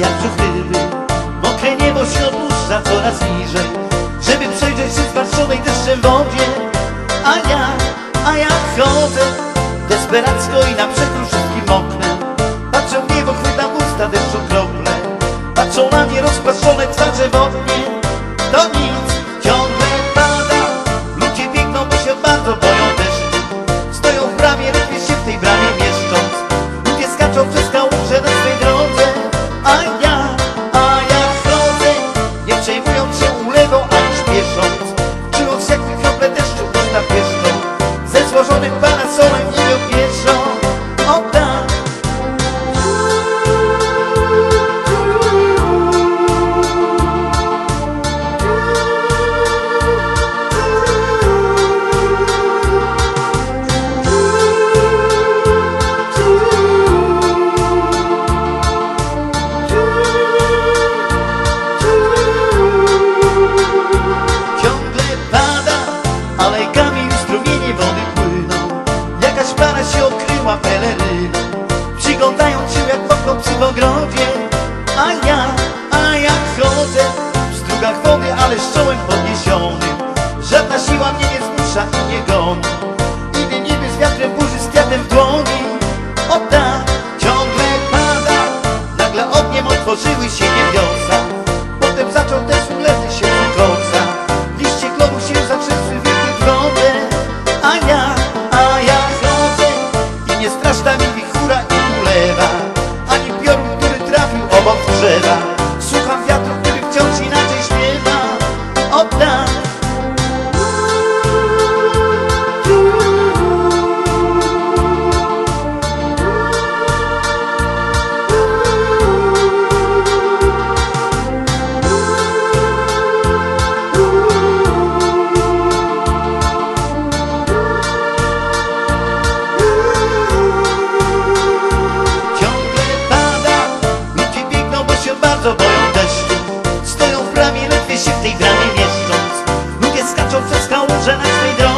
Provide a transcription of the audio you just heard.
Jak chwyły Mokre niebo się opuszcza coraz niżej. Żeby przejrzeć się zmarszonej deszczem wodzie. A ja, a ja chodzę Desperacko i na przekrój wszystkim oknem. Patrzę w niebo, chwytam usta deszczu krople. Patrzą na nie rozpatrzone twarze wodnie To nic. Z czołem podniesionym Żadna siła mnie nie zmusza i nie goni. Idę niby z wiatrem burzy, z kwiatem w dłoni. O tak, ciągle pada Nagle ogniem otworzyły się niebiosa. Potem zaczął też ulewy się końca Liście kloru się zatrzęsły w wodę. A ja, a ja chodzę I nie straszna mi wichura i ulewa Ani piorun, który trafił obok drzewa tej bramy mieszcząc. Ludzie skaczą przez kałuże na swej drodze